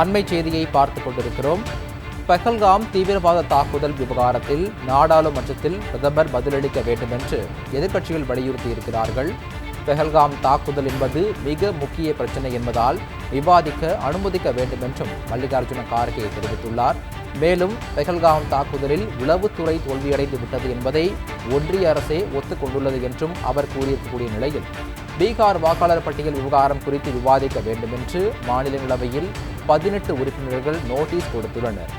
அண்மை செய்தியை பார்த்து கொண்டிருக்கிறோம். பஹல்காம் தீவிரவாத தாக்குதல் விவகாரத்தில் நாடாளுமன்றத்தில் பிரதமர் பதிலளிக்க வேண்டும் என்று எதிர்க்கட்சிகள் வலியுறுத்தியிருக்கிறார்கள். பெஹல்காம் தாக்குதல் என்பது மிக முக்கிய பிரச்சனை என்பதால் விவாதிக்க அனுமதிக்க வேண்டும் என்றும் மல்லிகார்ஜுன கார்கே தெரிவித்துள்ளார். மேலும் பெஹல்காம் தாக்குதலில் உளவுத்துறை தோல்வியடைந்து விட்டது என்பதை ஒன்றிய அரசே ஒத்துக்கொண்டுள்ளது என்றும் அவர் கூறியிருக்கக்கூடிய நிலையில் பீகார் வாக்காளர் பட்டியல் விவகாரம் குறித்து விவாதிக்க வேண்டும் என்று மாநிலங்களவையில் பதினெட்டு உறுப்பினர்கள் நோட்டீஸ் கொடுத்துள்ளனர்.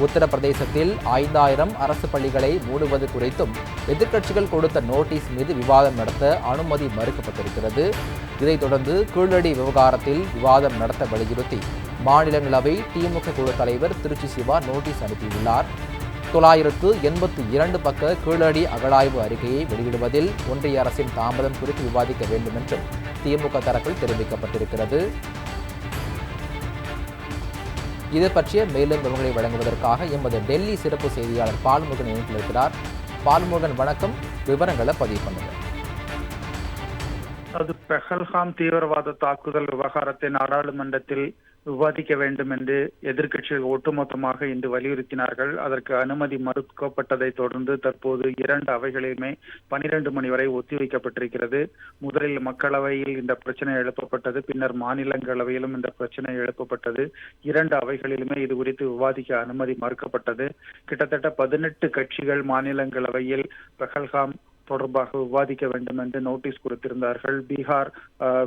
உத்தரப்பிரதேசத்தில் ஐந்தாயிரம் அரசு பள்ளிகளை மூடுவது குறித்தும் எதிர்க்கட்சிகள் கொடுத்த நோட்டீஸ் மீது விவாதம் நடத்த அனுமதி மறுக்கப்பட்டிருக்கிறது. இதைத் தொடர்ந்து கீழடி விவகாரத்தில் விவாதம் நடத்த வலியுறுத்தி மாநிலங்களவை திமுக குழு தலைவர் திருச்சி சிவா நோட்டீஸ் அனுப்பியுள்ளார். தொள்ளாயிரத்து எண்பத்தி இரண்டு பக்க கீழடி அகழாய்வு அறிக்கையை வெளியிடுவதில் ஒன்றிய அரசின் தாமதம் குறித்து விவாதிக்க வேண்டும் என்றும் திமுக தரப்பில் தெரிவிக்கப்பட்டிருக்கிறது. இது பற்றிய மேலும் விவரங்களை வழங்குவதற்காக எமது டெல்லி சிறப்பு செய்தியாளர் பால்முருகன் இணைப்பில் இருக்கிறார் பால்முருகன் வணக்கம். விவரங்களை பதிவு பண்ணுங்கள் அது பெஹல்காம் தீவிரவாத தாக்குதல் விவகாரத்தை நாடாளுமன்றத்தில் விவாதிக்க வேண்டும் என்று எதிர்க்கட்சிகள் ஒட்டுமொத்தமாக இன்று வலியுறுத்தினார்கள். அதற்கு அனுமதி மறுக்கப்பட்டதை தொடர்ந்து தற்போது இரண்டு அவைகளிலுமே பனிரெண்டு மணி வரை ஒத்திவைக்கப்பட்டிருக்கிறது முதலில் மக்களவையில் இந்த பிரச்சனை எழுப்பப்பட்டது பின்னர் மாநிலங்களவையிலும் இந்த பிரச்சனை எழுப்பப்பட்டது. இரண்டு அவைகளிலுமே இது குறித்து விவாதிக்க அனுமதி மறுக்கப்பட்டது. கிட்டத்தட்ட பதினெட்டு கட்சிகள் மாநிலங்களவையில் பெஹல்காம் தொடர்பாக விவாதிக்க வேண்டும் என்று நோட்டீஸ் கொடுத்திருந்தார்கள். பீகார்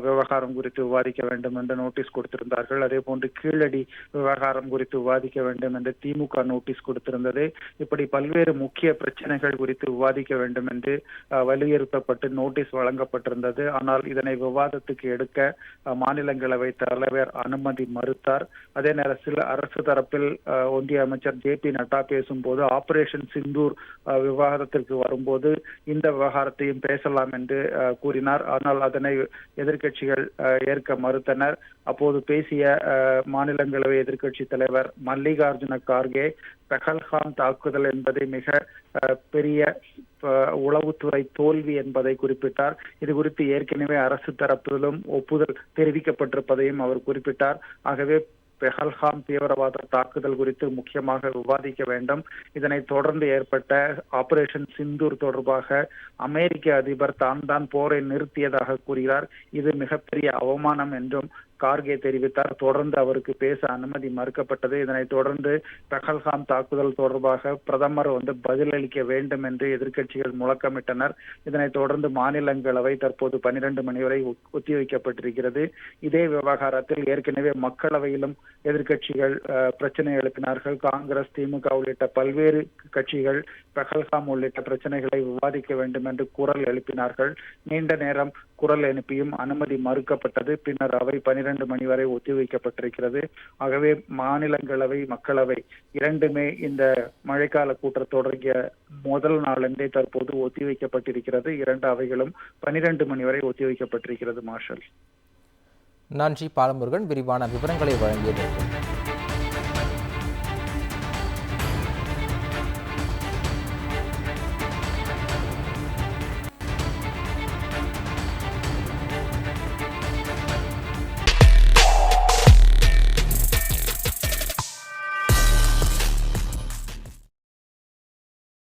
விவகாரம் குறித்து விவாதிக்க வேண்டும் என்று நோட்டீஸ் கொடுத்திருந்தார்கள். அதே போன்று கீழடி விவகாரம் குறித்து விவாதிக்க வேண்டும் என்று திமுக நோட்டீஸ் கொடுத்திருந்தது. இப்படி பல்வேறு முக்கிய பிரச்சனைகள் குறித்து விவாதிக்க வேண்டும் என்று வலியுறுத்தப்பட்டு நோட்டீஸ் வழங்கப்பட்டிருந்தது. ஆனால் இதனை விவாதத்துக்கு எடுக்க மாநிலங்களவை தலைவர் அனுமதி மறுத்தார். அதே நேரம் சில அரசு தரப்பில் ஒன்றிய அமைச்சர் ஜே பி நட்டா பேசும்போது ஆபரேஷன் சிந்தூர் விவாதத்திற்கு வரும்போது இந்த விவகாரத்தையும் பேசலாம் என்று கூறினார். ஆனால் அதனை எதிர்கட்சிகள் ஏற்க மறுத்தனர். அப்போது பேசிய மாநிலங்களவை எதிர்கட்சி தலைவர் மல்லிகார்ஜுன கார்கே பெஹல்காம் தாக்குதல் என்பது மிக பெரிய உளவுத்துறை தோல்வி என்பதை குறிப்பிட்டார். இது குறித்து ஏற்கனவே அரசு தரப்பிலும் ஒப்புதல் தெரிவிக்கப்பட்டிருப்பதையும் அவர் குறிப்பிட்டார். ஆகவே பெஹல்காம் தீவிரவாத தாக்குதல் குறித்து முக்கியமாக விவாதிக்க வேண்டும். இதனை தொடர்ந்து ஏற்பட்ட ஆபரேஷன் சிந்தூர் தொடர்பாக அமெரிக்க அதிபர் தான் தான் போரை நிறுத்தியதாக கூறுகிறார். இது மிகப்பெரிய அவமானம் என்றும் கார்கே தெரிவித்தார். தொடர்ந்து அவருக்கு பேச அனுமதி மறுக்கப்பட்டது. இதனைத் தொடர்ந்து பெஹல்காம் தாக்குதல் தொடர்பாக பிரதமர் வந்து பதிலளிக்க வேண்டும் என்று எதிர்க்கட்சிகள் முழக்கமிட்டனர். இதனைத் தொடர்ந்து மாநிலங்களவை தற்போது பனிரெண்டு மணி வரை ஒத்திவைக்கப்பட்டிருக்கிறது. இதே விவகாரத்தில் ஏற்கனவே மக்களவையிலும் எதிர்க்கட்சிகள் அஹ், பிரச்சனை எழுப்பினார்கள். காங்கிரஸ் திமுக உள்ளிட்ட பல்வேறு கட்சிகள் பெஹல்காம் உள்ளிட்ட பிரச்சனைகளை விவாதிக்க வேண்டும் என்று குரல் எழுப்பினார்கள். நீண்ட நேரம் குரல் அனுப்பியும் அனுமதி மறுக்கப்பட்டது. பின்னர் அவை பனிரெண்டு மணி வரை ஒத்திவைக்கப்பட்டிருக்கிறது ஆகவே மாநிலங்களவை மக்களவை இரண்டுமே இந்த மழைக்கால கூட்டத்தொடங்கிய முதல் நாளன்றே தற்போது ஒத்திவைக்கப்பட்டிருக்கிறது இரண்டு அவைகளும் பனிரெண்டு மணி வரை ஒத்திவைக்கப்பட்டிருக்கிறது மார்ஷல். நன்றி பாலமுருகன். விரிவான விவரங்களை வழங்கியதற்கு